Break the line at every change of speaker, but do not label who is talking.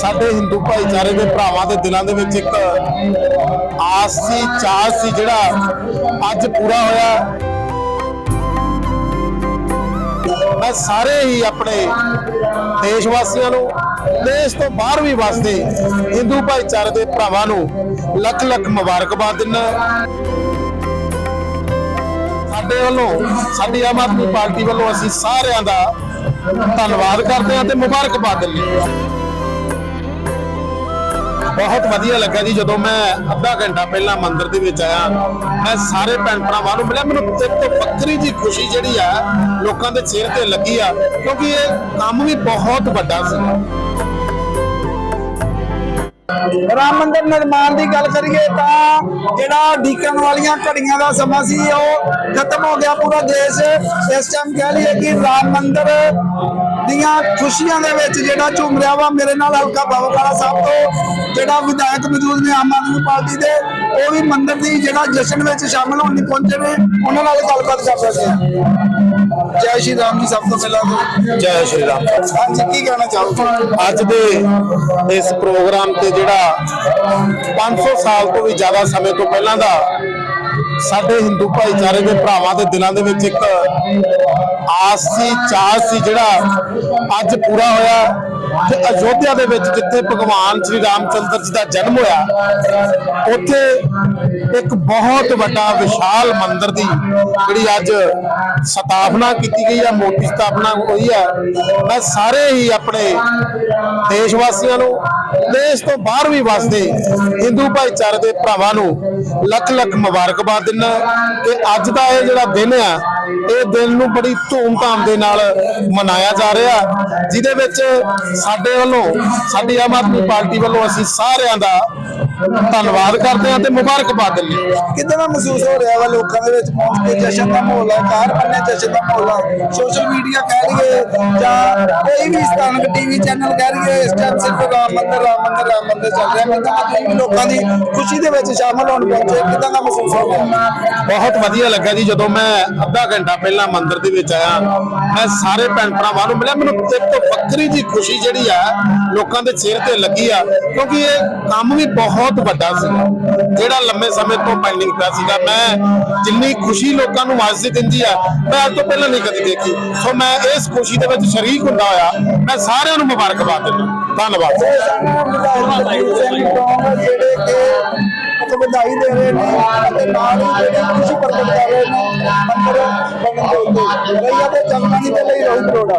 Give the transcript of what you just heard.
ਸਾਡੇ ਹਿੰਦੂ ਭਾਈਚਾਰੇ ਦੇ ਭਰਾਵਾਂ ਦੇ ਦਿਲਾਂ ਦੇ ਵਿੱਚ ਇੱਕ ਆਸ ਸੀ, ਚਾਹ ਸੀ ਜਿਹੜਾ ਅੱਜ ਪੂਰਾ ਹੋਇਆ। ਮੈਂ ਸਾਰੇ ਹੀ ਆਪਣੇ ਦੇਸ਼ ਵਾਸੀਆਂ ਨੂੰ, ਦੇਸ਼ ਤੋਂ ਬਾਹਰ ਵੀ ਵਸਦੇ ਹਿੰਦੂ ਭਾਈਚਾਰੇ ਦੇ ਭਰਾਵਾਂ ਨੂੰ ਲੱਖ ਲੱਖ ਮੁਬਾਰਕਬਾਦ ਦਿੰਦਾ ਸਾਡੇ ਵੱਲੋਂ, ਸਾਡੀ ਆਮ ਆਦਮੀ ਪਾਰਟੀ ਵੱਲੋਂ ਅਸੀਂ ਸਾਰਿਆਂ ਦਾ ਧੰਨਵਾਦ ਕਰਦੇ ਹਾਂ ਤੇ ਮੁਬਾਰਕਬਾਦ ਦਿੰਦੇ ਹਾਂ। ਬਹੁਤ ਵਧੀਆ ਲੱਗਾ ਜੀ, ਜਦੋਂ ਮੈਂ ਅੱਧਾ ਘੰਟਾ ਪਹਿਲਾਂ ਮੰਦਿਰ ਦੇ ਵਿੱਚ ਆਇਆ, ਮੈਂ ਸਾਰੇ ਭੈਣ ਭਰਾਵਾਂ ਨੂੰ ਮਿਲਿਆ, ਮੈਨੂੰ ਇੱਕ ਤੋਂ ਵੱਖਰੀ ਜੀ ਖੁਸ਼ੀ ਜਿਹੜੀ ਆ, ਲੋਕਾਂ ਦੇ ਚਿਹਰੇ ਤੇ ਲੱਗੀ ਆ, ਕਿਉਂਕਿ ਇਹ ਕੰਮ ਵੀ ਬਹੁਤ ਵੱਡਾ ਸੀ।
ਰਾਮ ਮੰਦਿਰ ਨਿਰਮਾਣ ਦੀ ਗੱਲ ਕਰੀਏ ਤਾਂ ਜਿਹੜਾ ਡੀਕਨ ਵਾਲੀਆਂ ਘੜੀਆਂ ਦਾ ਸਮਾਂ ਸੀ ਉਹ ਖਤਮ ਹੋ ਗਿਆ ਪੂਰਾ ਦੇਸ਼। ਇਸ ਟਾਈਮ ਕਹਿ ਲਈਏ ਕਿ ਰਾਮ ਮੰਦਿਰ ਦੀਆਂ ਖੁਸ਼ੀਆਂ ਦੇ ਵਿੱਚ ਜਿਹੜਾ ਝੂਮ ਰਿਹਾ ਵਾ ਮੇਰੇ ਨਾਲ ਹਲਕਾ ਬਾਬਾ ਸਾਹਿਬ ਤੋਂ ਜਿਹੜਾ ਵਿਧਾਇਕ ਮੌਜੂਦ ਨੇ ਆਮ ਆਦਮੀ ਪਾਰਟੀ ਦੇ ਉਹ ਵੀ ਮੰਦਿਰ ਦੀ ਜਿਹੜਾ ਜਸ਼ਨ ਵਿੱਚ ਸ਼ਾਮਲ ਹੋਣ ਲਈ ਪਹੁੰਚੇ ਨੇ। ਉਹਨਾਂ ਨਾਲ ਗੱਲਬਾਤ ਕਰ ਰਹੇ ਹਾਂ। ਜੈ ਸ਼੍ਰੀ ਰਾਮ ਜੀ ਸਭ ਤੋਂ ਪਹਿਲਾਂ ਤਾਂ।
ਜੈ ਸ਼੍ਰੀ ਰਾਮ।
ਹਾਂਜੀ ਕੀ ਕਹਿਣਾ ਚਾਹੋਗੇ?
ਅੱਜ ਦੇ ਇਸ ਪ੍ਰੋਗਰਾਮ ਤੇ ਜਿਹੜਾ 500 ਸਾਲ ਤੋਂ ਵੀ ਜ਼ਿਆਦਾ ਸਮੇਂ ਤੋਂ ਪਹਿਲਾਂ ਦਾ ਸਾਡੇ ਹਿੰਦੂ ਭਾਈਚਾਰੇ ਦੇ ਭਰਾਵਾਂ ਦੇ ਦਿਲਾਂ ਦੇ ਵਿੱਚ ਇੱਕ ਆਸ ਸੀ, ਚਾਹ ਸੀ ਜਿਹੜਾ ਅੱਜ ਪੂਰਾ ਹੋਇਆ ਕਿ ਅਯੋਧਿਆ ਦੇ ਵਿੱਚ ਜਿੱਥੇ ਭਗਵਾਨ ਸ੍ਰੀ ਰਾਮਚੰਦਰ ਜੀ ਦਾ ਜਨਮ ਹੋਇਆ, ਉੱਥੇ ਇੱਕ ਬਹੁਤ ਵੱਡਾ ਵਿਸ਼ਾਲ ਮੰਦਿਰ ਦੀ ਜਿਹੜੀ ਅੱਜ ਸਥਾਪਨਾ ਕੀਤੀ ਗਈ ਹੈ ਮੋਟੀ ਸਥਾਪਨਾ ਹੋਈ ਹੈ ਮੈਂ ਸਾਰੇ ਹੀ ਆਪਣੇ ਦੇਸ਼ ਵਾਸੀਆਂ ਨੂੰ, ਦੇਸ਼ ਤੋਂ ਬਾਹਰ ਵੀ ਵਸਦੇ ਹਿੰਦੂ ਭਾਈਚਾਰੇ ਦੇ ਭਰਾਵਾਂ ਨੂੰ ਲੱਖ ਲੱਖ ਮੁਬਾਰਕਬਾਦ ਦਿੰਦਾ ਕਿ ਅੱਜ ਦਾ ਇਹ ਜਿਹੜਾ ਦਿਨ ਆ, ਇਹ ਦਿਨ ਨੂੰ ਬੜੀ ਧੂਮ-ਧਾਮ ਦੇ ਨਾਲ ਮਨਾਇਆ ਜਾ ਰਿਹਾ, ਜਿਹਦੇ ਵਿੱਚ ਸਾਡੇ ਵੱਲੋਂ, ਸਾਡੀ ਆਮ ਆਦਮੀ ਪਾਰਟੀ ਵੱਲੋਂ ਅਸੀਂ ਸਾਰਿਆਂ ਦਾ ਧੰਨਵਾਦ ਕਰਦੇ ਹਾਂ ਤੇ ਮੁਬਾਰਕਬਾਦ ਦਿੰਦੇ ਹਾਂ।
ਕਿਦਾਂ ਦਾ ਮਹਿਸੂਸ ਹੋ ਰਿਹਾ ਵਾ ਲੋਕਾਂ ਦੇ ਵਿੱਚ? ਪਹੁੰਚ ਕੇ ਜਸ਼ਨ ਦਾ ਮਾਹੌਲ ਹੈ ਕਾਰ ਬੰਨੇ ਜਸ਼ਨ ਦਾ ਮਾਹੌਲ ਹੈ ਸੋਸ਼ਲ ਮੀਡੀਆ ਕਹਿ ਲਈਏ ਜਾਂ ਕੋਈ ਵੀ ਸਥਾਨਕ ਟੀਵੀ ਚੈਨਲ ਕਹਿ ਲਈਏ ਇਸ ਟਾਈਮ ਸਿਰਫ ਰਾਮ ਮੰਦਰ ਰਾਮ ਮੰਦਰ ਰਾਮ ਮੰਦਰ ਚੱਲ ਰਿਹਾ। ਕਿਦਾਂ ਦਾ ਤੁਸੀਂ ਵੀ ਲੋਕਾਂ ਦੀ ਖੁਸ਼ੀ ਦੇ ਵਿੱਚ ਸ਼ਾਮਲ ਹੋਣ ਪਹੁੰਚੇ। ਕਿਦਾਂ ਦਾ ਮਹਿਸੂਸ ਹੋ ਰਿਹਾ?
ਬਹੁਤ ਵਧੀਆ ਲੱਗਾ ਜੀ ਜਦੋਂ ਮੈਂ ਅੱਧਾ ਘੰਟਾ ਪਹਿਲਾਂ ਮੰਦਿਰ ਦੇ ਵਿੱਚ ਆਇਆ ਮੈਂ ਸਾਰੇ ਭੈਣ ਭਰਾਵਾਂ ਨੂੰ ਮਿਲਿਆ। ਮੈਨੂੰ ਇੱਕ ਤੋਂ ਵੱਖਰੀ ਜੀ ਖੁਸ਼ੀ ਜਿਹੜੀ ਆ ਲੋਕਾਂ ਦੇ ਚਿਹਰੇ ਤੇ ਲੱਗੀ ਆ ਕਿਉਂਕਿ ਇਹ ਕੰਮ ਵੀ ਬਹੁਤ ਬਹੁਤ ਵੱਡਾ ਸੀਗਾ। ਜਿਹੜਾ ਲੰਮੇ ਸਮੇਂ ਤੋਂ ਪੈਂਡਿੰਗ ਪਿਆ ਸੀਗਾ। ਮੈਂ ਜਿੰਨੀ ਖੁਸ਼ੀ ਲੋਕਾਂ ਨੂੰ ਅੱਜ ਦਿੰਦੀ ਆ, ਮੈਂ ਅੱਜ ਤੋਂ ਪਹਿਲਾਂ ਨਹੀਂ ਕਦੀ ਦੇਖੀ। ਸੋ ਮੈਂ ਇਸ ਖੁਸ਼ੀ ਦੇ ਵਿੱਚ ਸ਼ਰੀਕ ਹੁੰਦਾ ਹੋਇਆ, ਮੈਂ ਸਾਰਿਆਂ ਨੂੰ ਮੁਬਾਰਕਬਾਦ ਦਿੰਦਾ ਧੰਨਵਾਦ
ਜਿਹੜੇ ਕਿ ਅਤੇ ਵਧਾਈ ਦੇ ਰਹੇ ਨੇ ਅਤੇ ਨਾਲ ਹੀ। ਜਿਹੜੀ ਖੁਸ਼ੀ ਪ੍ਰਗਟ ਕਰ ਰਹੇ ਨੇ ਮੰਦਰ ਬਣਨ ਦੇ ਉੱਤੇ ਰਈਆ ਦੇ ਚੰਗੀ ਦੇ ਲਈ ਰੋਹਿਤ ਰੋੜਾ